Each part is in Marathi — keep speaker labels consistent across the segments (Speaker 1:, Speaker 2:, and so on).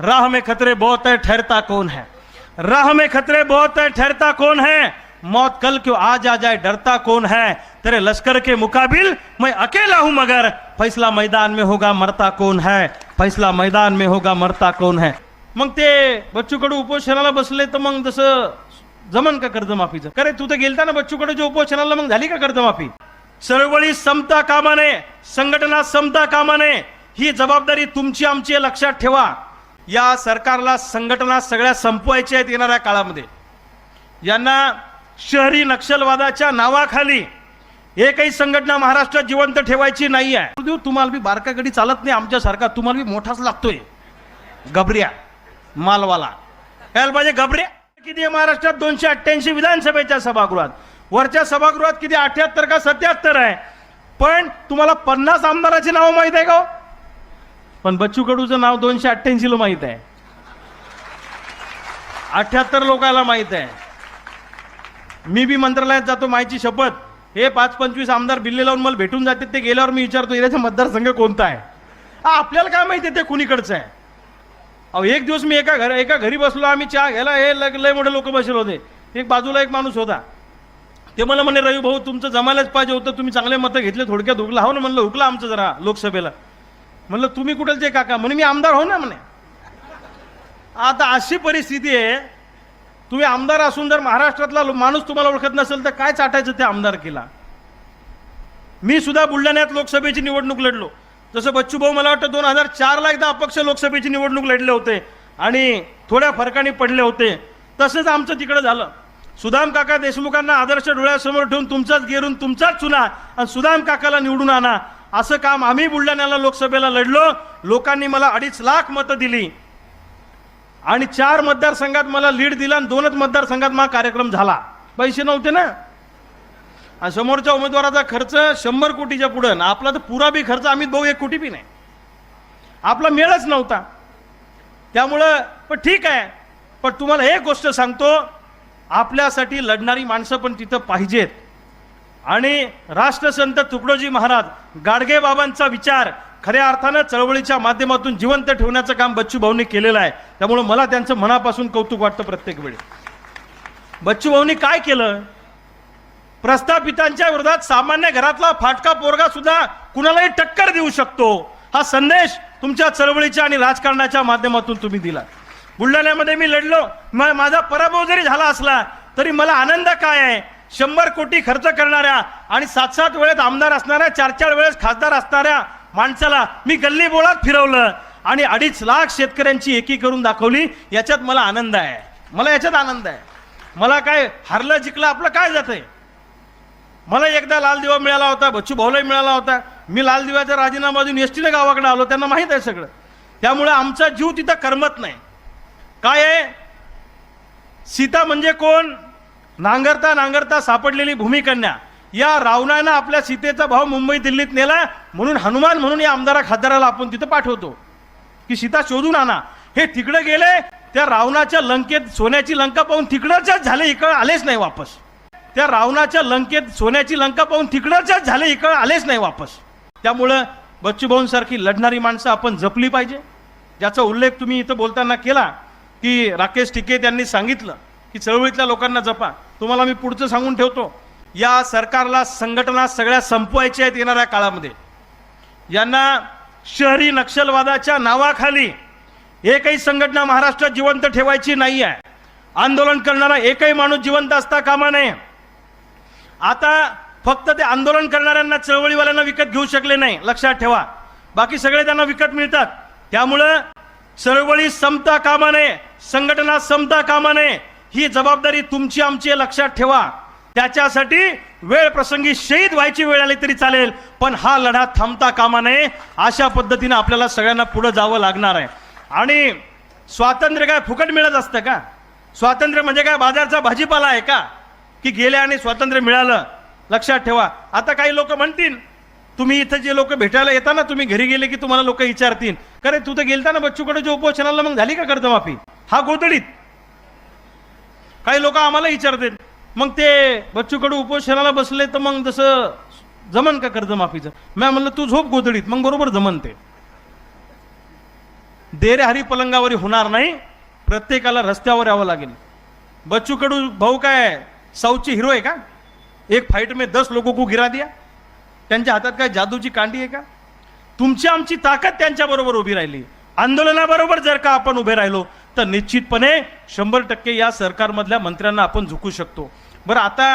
Speaker 1: राह में खतरे बहुत है ठहरता कौन है? राह में खतरे बहुत है ठहरता कौन है? मौत कल क्यों आज आ जाए डरता कौन है? तेरे लश्कर के मुकाबिल मैं अकेला हूं मगर फैसला मैदान में होगा मरता कौन है? फैसला मैदान में होगा मरता कौन है? मग ते बच्चू कडू उपोषणाला बसले तर मग जसं जमन का कर्जमाफीचं करे तू तर गेलता ना बच्चू कडू जो उपोषणाला मग झाली का कर्जमाफी? चळवळी समता कामाने संघटना समता कामा नये ही जबाबदारी तुमची आमची लक्षात ठेवा. या सरकारला संघटना सगळ्या संपवायच्या आहेत येणाऱ्या काळामध्ये. यांना शहरी नक्षलवादाच्या नावाखाली एकही संघटना महाराष्ट्रात जिवंत ठेवायची नाही आहे. देऊ तुम्हाला बी बारकागडी चालत नाही आमच्यासारखा तुम्हाला बी मोठाच लागतोय. गबऱ्या मालवाला. यायला पाहिजे गबऱ्या किती आहे महाराष्ट्रात? दोनशे अठ्ठ्याऐंशी विधानसभेच्या सभागृहात. वरच्या सभागृहात किती अठ्याहत्तर का सत्याहत्तर आहे? पण तुम्हाला पन्नास आमदाराची नावं माहीत आहे का हो? पण बच्चू कडूचं नाव दोनशे अठ्ठ्याऐंशीला माहीत आहे. अठ्याहत्तर लोकांना माहीत आहे. मी बी मंत्रालयात जातो माहिती शपथ. हे पाच पंचवीस आमदार बिल्ले लावून मला भेटून जाते ते गेल्यावर मी विचारतो याचा मतदारसंघ कोणता आहे? हा, आपल्याला काय माहिती आहे ते कुणीकडचं आहे? अहो एक दिवस मी एका घर एका घरी बसलो आम्ही चहा घ्यायला हे लग लय मोठे लोक बसले होते. एक बाजूला एक माणूस होता. ते मला म्हणे रवी भाऊ तुमचं जमायलाच पाहिजे होतं तुम्ही चांगले मतं घेतले थोडक्यात हुकला. हो ना म्हणलं हुकला आमचं जरा लोकसभेला. म्हणलं तुम्ही कुठलचे काका? म्हणे मी आमदार हो ना म्हणे. आता अशी परिस्थिती आहे तुम्ही आमदार असून जर महाराष्ट्रातला माणूस तुम्हाला ओळखत नसेल तर काय चाटायचं ते आमदार केला मी सुद्धा बुलढाण्यात लोकसभेची निवडणूक लढलो. जसं बच्चू भाऊ मला वाटतं दोन हजार चारला एकदा अपक्ष लोकसभेची निवडणूक लढले होते आणि थोड्या फरकाने पडले होते. तसंच आमचं तिकडं झालं. सुदाम काका देशमुखांना आदर्श डोळ्यासमोर ठेवून तुमचाच गेरून तुमचाच चुना आणि सुदाम काकाला निवडून आणा. असं काम आम्ही बुलढाण्याला लोकसभेला लढलो. लोकांनी मला अडीच लाख मतं दिली. आणि चार मतदारसंघात मला लीड दिला आणि दोनच मतदारसंघात माझा कार्यक्रम झाला. पैसे नव्हते ना. आणि समोरच्या उमेदवाराचा खर्च शंभर कोटीच्या पुढं आपला तर पुरा बी खर्च आम्ही भाऊ एक कोटी बी नाही. आपला मेळच नव्हता. त्यामुळं पण ठीक आहे. पण तुम्हाला एक गोष्ट सांगतो. आपल्यासाठी लढणारी माणसं पण तिथं पाहिजेत. आणि राष्ट्रसंत तुकडोजी महाराज गाडगे बाबांचा विचार खऱ्या अर्थानं चळवळीच्या माध्यमातून जिवंत ठेवण्याचं काम बच्चू भाऊंनी केलेलं आहे. त्यामुळं मला त्यांचं मनापासून कौतुक वाटतं प्रत्येक वेळी. बच्चू भाऊंनी काय केलं? प्रस्थापितांच्या विरोधात सामान्य घरातला फाटका पोरगा सुद्धा कुणालाही टक्कर देऊ शकतो. हा संदेश तुमच्या चळवळीच्या आणि राजकारणाच्या माध्यमातून तुम्ही दिला. बुलढाण्यामध्ये मी लढलो. माझा पराभव जरी झाला असला तरी मला आनंद काय आहे? शंभर कोटी खर्च करणाऱ्या आणि सात सात वेळेत आमदार असणाऱ्या चार चार वेळेस खासदार असणाऱ्या माणसाला मी गल्ली बोळात फिरवलं आणि अडीच लाख शेतकऱ्यांची एकी करून दाखवली याच्यात मला आनंद आहे. मला याच्यात आनंद आहे. मला काय हरलं जिंकलं आपलं काय जातंय? मला एकदा लाल दिवा मिळाला होता बच्चू भाऊलाही मिळाला होता. मी लाल दिव्याचा राजीनामा देऊन एस टीने गावाकडे आलो त्यांना माहीत आहे सगळं. त्यामुळे आमचा जीव तिथं करमत नाही. काय आहे? सीता म्हणजे कोण? नांगरता नांगरता सापडलेली भूमिकन्या. या रावणानं आपल्या सीतेचा भाव मुंबई दिल्लीत नेला म्हणून हनुमान म्हणून या आमदारा खासदाराला आपण तिथं पाठवतो. की सीता शोधून आणा हे तिकडे गेले त्या रावणाच्या लंकेत सोन्याची लंका पाहून तिकडच्याच झाले इकडं आलेच नाही वापस. त्या रावणाच्या लंकेत सोन्याची लंका पाहून तिकडच्याच झाले इकडं आलेच नाही वापस. त्यामुळं बच्चूभाऊंसारखी लढणारी माणसं आपण जपली पाहिजे. ज्याचा उल्लेख तुम्ही इथं बोलताना केला की राकेश टिकेत यांनी सांगितलं की चळवळीतल्या लोकांना जपा. तुम्हाला मी पुढचं सांगून ठेवतो या सरकारला संघटना सगळ्या संपवायच्या आहेत येणाऱ्या काळामध्ये. यांना शहरी नक्षलवादाच्या नावाखाली एकही संघटना महाराष्ट्रात जिवंत ठेवायची नाही आहे. आंदोलन करणारा एकही माणूस जिवंत असता कामा नये. आता फक्त ते आंदोलन करणाऱ्यांना चळवळीवाल्यांना विकत घेऊ शकले नाही लक्षात ठेवा. बाकी सगळे त्यांना विकत मिळतात. त्यामुळं चळवळी संपता कामा नये संघटना संपता कामा नये. ही जबाबदारी तुमची आमची लक्षात ठेवा. त्याच्यासाठी वेळ प्रसंगी शहीद व्हायची वेळ आली तरी चालेल पण हा लढा थांबता कामा नये अशा पद्धतीनं आपल्याला सगळ्यांना पुढं जावं लागणार आहे. आणि स्वातंत्र्य काय फुकट मिळत असतं का? स्वातंत्र्य म्हणजे काय? बाजारचा भाजीपाला आहे का? की गेल्या आणि स्वातंत्र्य मिळालं. लक्षात ठेवा. आता काही लोक म्हणतील तुम्ही इथं जे लोक भेटायला येता ना तुम्ही घरी गेले की तुम्हाला लोक विचारतील. अरे तू तर गेलता ना बच्चूकडे जो उपोषणाला मग झाली का कर्जमाफी? हा गोधडीत. काही लोक आम्हाला विचारतात. मग ते बच्चूकडे उपोषणाला बसले तर मग जसं जमन का कर्जमाफीचं? मी म्हणलं तू झोप गोधडीत. मग बरोबर जमन ते. देरे हरी पलंगावरी होणार नाही. प्रत्येकाला रस्त्यावर यावं लागेल. बच्चू कडू भाऊ काय साऊची हिरो आहे का? एक फाईट में दस लोगों को गिरा दिया. त्यांच्या हातात काय जादूची कांडी आहे का? तुमची आमची ताकद त्यांच्याबरोबर उभी राहिली. आंदोलनाबरोबर जर का आपण उभे राहिलो तर निश्चितपणे शंभर टक्के या सरकारमधल्या मंत्र्यांना आपण झुकू शकतो. बरं आता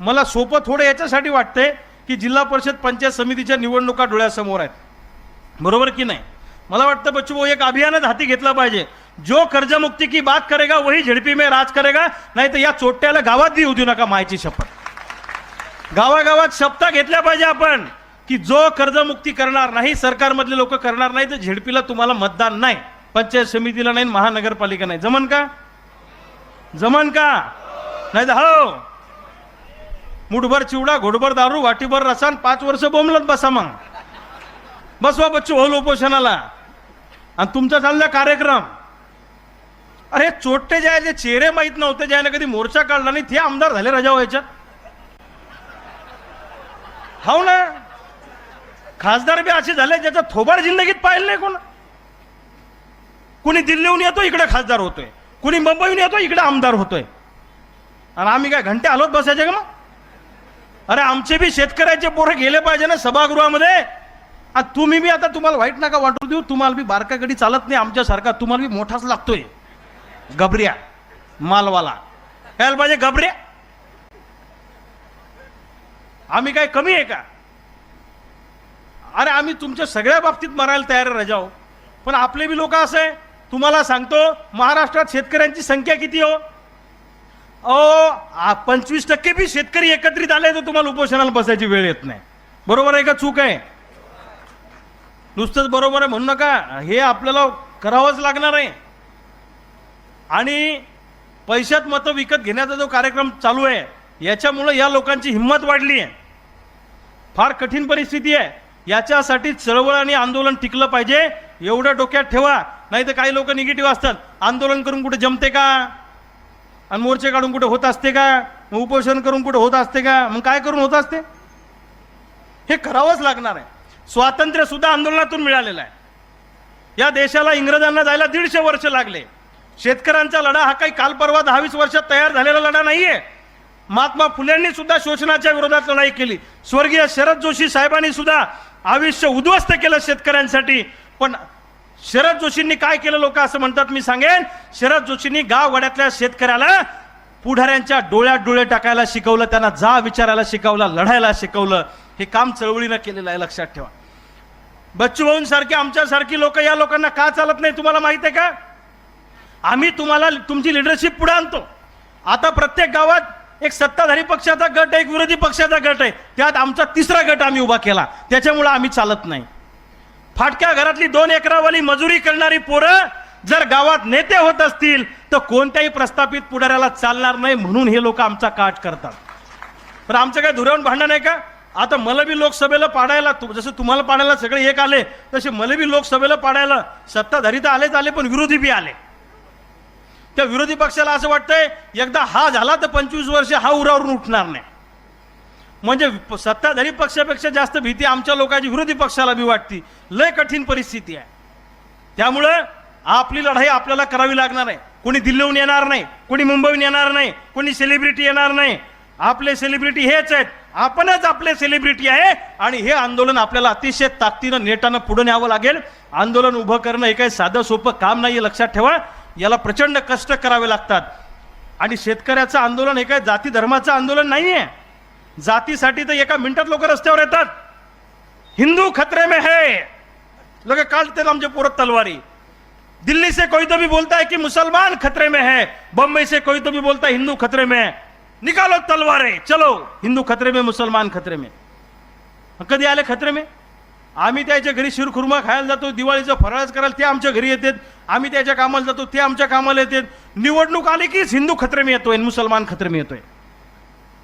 Speaker 1: मला सोपं थोडं याच्यासाठी वाटतंय की जिल्हा परिषद पंचायत समितीच्या निवडणुका डोळ्यासमोर आहेत. बरोबर की नाही? मला वाटतं बच्चू भाऊ एक अभियानच हाती घेतलं पाहिजे. जो कर्जमुक्ती की बात करेगा वही झडपी में राज करेगा नाही तर या चोट्याला गावात बी येऊ देऊ नका मायची शपथ. गावागावात शपथा घेतल्या पाहिजे आपण की जो कर्जमुक्ती करणार नाही सरकारमधले लोक करणार नाही तर झेडपीला तुम्हाला मतदान नाही. पंचायत समितीला नाही महानगरपालिका नाही. जमन का? जमन का? नाही तर हो. मुठभर चिवडा घोडभर दारू वाटीभर रसान पाच वर्ष बोंबलत बसा मग. बसवा बच्चू होल उपोषणाला. आणि तुमचा चालला कार्यक्रम. अरे चोट्टे जे आहे जे चेहरे माहीत नव्हते ज्याने कधी मोर्चा काढला नाही ते आमदार झाले रजा व्हायच्या हो ना? खासदार बी असे झाले ज्याचा थोबाड जिंदगीत पाहिलं नाही कोण. कुणी दिल्लीहून येतो इकडे खासदार होतोय. कुणी मुंबईहून येतो इकडे आमदार होतोय. आणि आम्ही काय घंटे आलोत बसायचे का मग? अरे आमचे बी शेतकऱ्याचे पोरं गेले पाहिजे ना सभागृहामध्ये. आणि तुम्ही बी आता तुम्हाला वाईट नका वाटू देऊ तुम्हाला बी बारकाकडे चालत नाही आमच्यासारखा तुम्हाला बी मोठाच लागतोय. गबऱ्या मालवाला. यायला पाहिजे गबऱ्या. आम्ही काय कमी आहे का? अरे आम्ही तुमच्या सगळ्या बाबतीत मरायला तयार आहे पण आपले बी लोक असं आहे तुम्हाला सांगतो महाराष्ट्रात शेतकऱ्यांची संख्या किती हो? अ पंचवीस टक्के बी शेतकरी एकत्रित आले तर तुम्हाला उपोषणाला बसायची वेळ येत नाही. बरोबर आहे का चूक आहे? नुसतंच बरोबर आहे म्हणू नका. हे आपल्याला करावंच लागणार आहे. आणि पैशात मतं विकत घेण्याचा जो कार्यक्रम चालू आहे याच्यामुळं या लोकांची हिंमत वाढली आहे. फार कठीण परिस्थिती आहे. याच्यासाठी चळवळ आणि आंदोलन टिकलं पाहिजे. एवढं डोक्यात ठेवा. नाही तर काही लोक निगेटिव्ह असतात. आंदोलन करून कुठे जमते का? आणि मोर्चे काढून कुठे होत असते का? मग उपोषण करून कुठे होत असते का? मग काय करून होत असते? हे करावंच लागणार आहे. स्वातंत्र्य सुद्धा आंदोलनातून मिळालेलं आहे. या देशाला इंग्रजांना जायला दीडशे वर्ष लागले. शेतकऱ्यांचा लढा हा काही काल परवा दहावीस वर्षात तयार झालेला लढा नाहीये. महात्मा फुल्यांनी सुद्धा शोषणाच्या विरोधात लढाई केली. स्वर्गीय शरद जोशी साहेबांनी सुद्धा आयुष्य उद्ध्वस्त केलं शेतकऱ्यांसाठी. पण शरद जोशींनी काय केलं लोक असं म्हणतात मी सांगेन. शरद जोशींनी गाववाड्यातल्या शेतकऱ्याला पुढाऱ्यांच्या डोळ्यात डोळे टाकायला शिकवलं त्यांना जा विचारायला शिकवलं लढायला शिकवलं. हे काम चळवळीनं केलेलं आहे लक्षात ठेवा. बच्चू भाऊंसारखे आमच्यासारखी लोक या लोकांना का चालत नाही तुम्हाला माहीत आहे का? आम्ही तुम्हाला तुमची लिडरशिप पुढे आणतो. आता प्रत्येक गावात एक सत्ताधारी पक्षाचा गट आहे एक विरोधी पक्षाचा गट आहे. त्यात आमचा तिसरा गट आम्ही उभा केला. त्याच्यामुळे आम्ही चालत नाही. फाटक्या घरातली दोन एकरावाली मजुरी करणारी पोरं जर गावात नेते होत असतील तर कोणत्याही प्रस्थापित पुढाऱ्याला चालणार नाही म्हणून हे लोक आमचा काट करतात. पण आमचं काय धुरावून भांडण आहे का? आता मला बी लोकसभेला पाडायला तु- जसं तुम्हाला पाडायला सगळे एक आले तसे मला बी लोकसभेला पाडायला सत्ताधारी तर आलेच आले पण विरोधी बी आले. त्या विरोधी पक्षाला असं वाटतंय एकदा हा झाला तर पंचवीस वर्ष हा उरावरून उठणार नाही. म्हणजे प- सत्ताधारी पक्षापेक्षा जास्त भीती आमच्या लोकांची विरोधी पक्षाला बी वाटती. लय कठीण परिस्थिती आहे. त्यामुळं आपली लढाई आपल्याला करावी लागणार आहे. कोणी दिल्लीहून येणार नाही कोणी मुंबईहून येणार नाही कोणी सेलिब्रिटी येणार नाही. आपले सेलिब्रिटी हेच आहेत. आपणच आपले सेलिब्रिटी आहे आणि हे आंदोलन आपल्याला अतिशय ताकदीनं नेटानं पुढे न्यावं लागेल. आंदोलन उभं करणं हे काही साधं सोपं काम नाही आहे लक्षात ठेवा. याला प्रचंड कष्ट करावे लागतात. आणि शेतकऱ्याचं आंदोलन हे काय जाती धर्माचं आंदोलन नाही आहे जातीसाठी तर एका मिनिटात लोक रस्त्यावर येतात. हिंदू खतरे में है. लोक तेल आमचे पोरत तलवारी. दिल्ली से कोई तो भी बोलता है कि मुसलमान खतरे में है. बम्बई से कोई तो भी बोलता है हिंदू खतरे में है. निकालो तलवारे चलो. हिंदू खतरे में मुसलमान खतरे में. कधी आले खतरे में? आम्ही त्याच्या घरी शिरखुर्मा खायला जातो दिवाळीचं फराळच करायला ते आमच्या घरी येतात. आम्ही त्याच्या कामाला जातो ते आमच्या कामाला येतात. निवडणूक आली कीच हिंदू खतरे में येतोय मुसलमान खतरे में येतोय.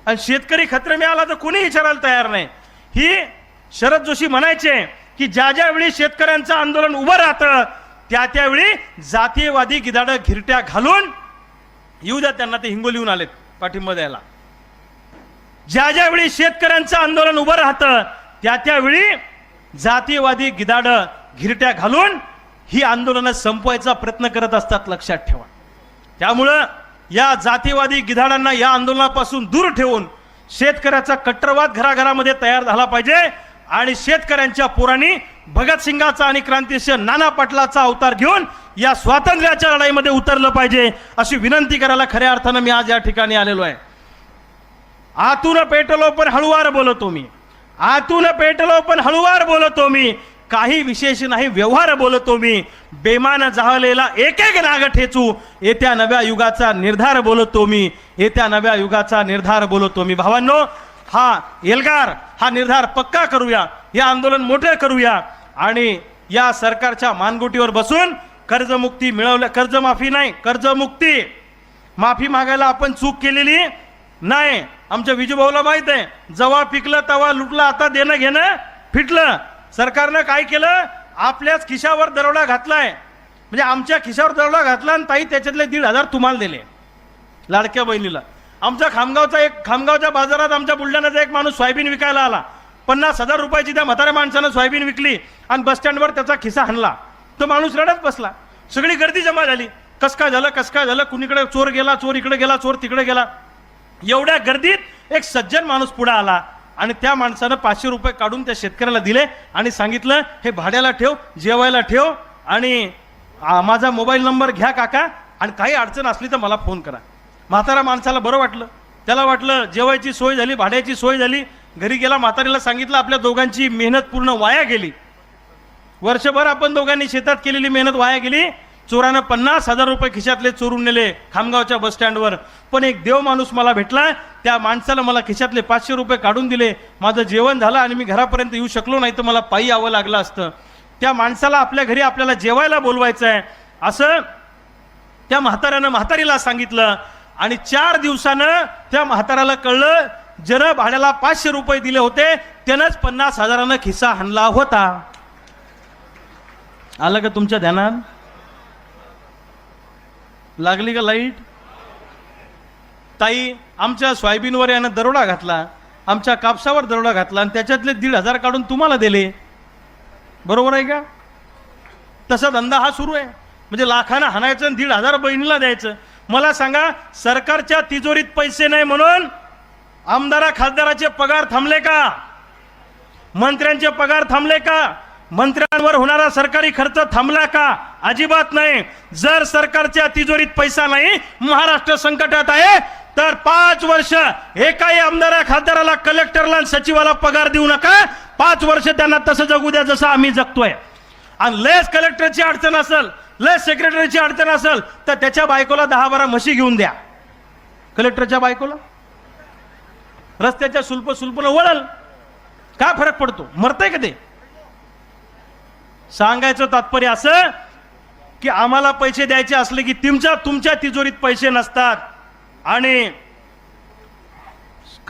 Speaker 1: आणि शेतकरी खत्र मिळाला तर कोणी विचारायला तयार नाही. ही शरद जोशी म्हणायचे की ज्या ज्यावेळी शेतकऱ्यांचं आंदोलन उभं राहतं त्या त्यावेळी जातीयवादी गिदाडं घिरट्या घालून येऊ द्या त्यांना ते हिंगोलीहून आलेत पाठिंबा द्यायला. ज्या ज्यावेळी शेतकऱ्यांचं आंदोलन उभं राहतं त्या त्यावेळी जातीयवादी गिदाडं घिरट्या घालून ही आंदोलनं संपवायचा प्रयत्न करत असतात लक्षात ठेवा. त्यामुळं या जातीवादी गिधाडांना या आंदोलनापासून दूर ठेवून शेतकऱ्याचा कट्टरवाद घराघरामध्ये तयार झाला पाहिजे आणि शेतकऱ्यांच्या पोरांनी भगतसिंगाचा आणि क्रांतीसिंह नाना पाटलाचा अवतार घेऊन या स्वातंत्र्याच्या लढाईमध्ये उतरलं पाहिजे अशी विनंती करायला खऱ्या अर्थानं मी आज या ठिकाणी आलेलो आहे. आतून पेटलो पण हळुवार बोलतो मी. आतून पेटलो पण हळुवार बोलतो मी. काही विशेष नाही व्यवहार बोलतो मी. बेमान जाहलेला एक एक नाग ठेचू येत्या नव्या युगाचा निर्धार बोलतो मी. येत्या नव्या युगाचा निर्धार बोलतो मी. भावांनो हा एल्गार हा निर्धार पक्का करूया. हे आंदोलन मोठे करूया. आणि या सरकारच्या मानगुटीवर बसून कर्जमुक्ती मिळवल्या कर्जमाफी नाही कर्जमुक्ती. माफी मागायला आपण चूक केलेली नाही. आमच्या विजूभाऊला माहीत आहे. जेव्हा पिकलं तेव्हा लुटलं आता देणं घेणं फिटलं. सरकारनं काय केलं? आपल्याच खिशावर दरोडा घातलाय. म्हणजे आमच्या खिशावर दरोडा घातला आणि ताई त्याच्यातले दीड हजार तुम्हाला दिले. लाडक्या बहिणीला. आमच्या खामगावचा एक खामगावच्या बाजारात आमच्या बुलढाण्याचा एक माणूस सोयाबीन विकायला आला. पन्नास हजार रुपयाची त्या म्हाताऱ्या माणसानं सोयाबीन विकली आणि बस स्टँडवर त्याचा खिसा हाणला. तो माणूस रडत बसला. सगळी गर्दी जमा झाली. कस काय झालं? कस काय झालं? कुणीकडे चोर गेला? चोर इकडे गेला? चोर तिकडे गेला? एवढ्या गर्दीत एक सज्जन माणूस पुढे आला. आणि त्या माणसानं पाचशे रुपये काढून त्या शेतकऱ्याला दिले आणि सांगितलं हे भाड्याला ठेव जेवायला ठेव आणि माझा मोबाईल नंबर घ्या काका आणि काही अडचण असली तर मला फोन करा. म्हातारा माणसाला बरं वाटलं. त्याला वाटलं जेवायची सोय झाली भाड्याची सोय झाली. घरी गेला म्हातारीला सांगितलं आपल्या दोघांची मेहनत पूर्ण वाया गेली. वर्षभर आपण दोघांनी शेतात केलेली मेहनत वाया गेली. चोरानं पन्नास हजार रुपये खिशातले चोरून नेले खामगावच्या बस स्टँडवर. पण एक देव माणूस मला भेटला त्या माणसाला मला खिशातले पाचशे रुपये काढून दिले. माझं जेवण झालं आणि मी घरापर्यंत येऊ शकलो नाही तर मला पायी यावं लागलं असतं. त्या माणसाला आपल्या घरी आपल्याला जेवायला बोलवायचं आहे असं त्या म्हाताऱ्यानं म्हातारीला सांगितलं आणि चार दिवसानं त्या म्हाताऱ्याला कळलं ज्यानं भाड्याला पाचशे रुपये दिले होते त्यानंच पन्नास हजारानं खिस्सा हाणला होता. आलं का तुमच्या ध्यानात? लागली का लाइट? ताई आमच्या सोयाबीनवर यानं दरोडा घातला आमच्या कापसावर दरोडा घातला आणि त्याच्यातले दीड हजार काढून तुम्हाला दिले. बरोबर आहे का? तसा धंदा हा सुरू आहे. म्हणजे लाखानं हाणायचं आणि दीड हजार बहिणीला द्यायचं. मला सांगा सरकारच्या तिजोरीत पैसे नाही म्हणून आमदारा खासदाराचे पगार थांबले का? मंत्र्यांचे पगार थांबले का? मंत्र्यांवर होणारा सरकारी खर्च थांबला का? अजिबात नाही. जर सरकारच्या तिजोरीत पैसा नाही महाराष्ट्र संकटात आहे तर पाच वर्ष एकाही आमदारा खासदाराला कलेक्टरला सचिवाला पगार देऊ नका. पाच वर्ष त्यांना तसं जगू द्या जसं आम्ही जगतोय. आणि लेस कलेक्टरची अडचण असेल लेस सेक्रेटरीची अडचण असेल तर त्याच्या बायकोला दहा बारा म्हशी घेऊन द्या. कलेक्टरच्या बायकोला? रस्त्याच्या सुल्प सुल्पनं वळल. काय फरक पडतो? मरतंय का ते? सांगायचं तात्पर्य असं की आम्हाला पैसे द्यायचे असले की तुमच्या तुमच्या तिजोरीत पैसे नसतात. आणि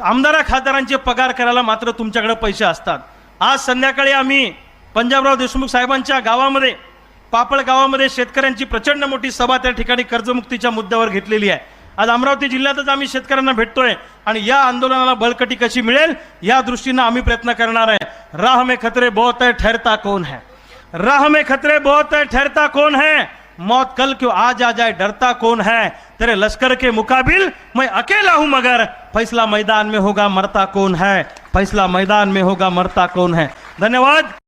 Speaker 1: आमदारा खासदारांचे पगार करायला मात्र तुमच्याकडे पैसे असतात. आज संध्याकाळी आम्ही पंजाबराव देशमुख साहेबांच्या गावामध्ये पापळ गावामध्ये शेतकऱ्यांची प्रचंड मोठी सभा त्या ठिकाणी कर्जमुक्तीच्या मुद्द्यावर घेतलेली आहे. आज अमरावती जिल्ह्यातच आम्ही शेतकऱ्यांना भेटतोय आणि या आंदोलनाला बळकटी कशी मिळेल या दृष्टीनं आम्ही प्रयत्न करणार आहे. राह मे खतरे बहुत है ठहरता कोण है? राह में खतरे बहुत है, ठहरता कौन है? मौत कल क्यों आज आ जाए, डरता कौन है? तेरे लश्कर के मुकाबिल मैं अकेला हूँ, मगर फैसला मैदान में होगा, मरता कौन है? फैसला मैदान में होगा, मरता कौन है? धन्यवाद।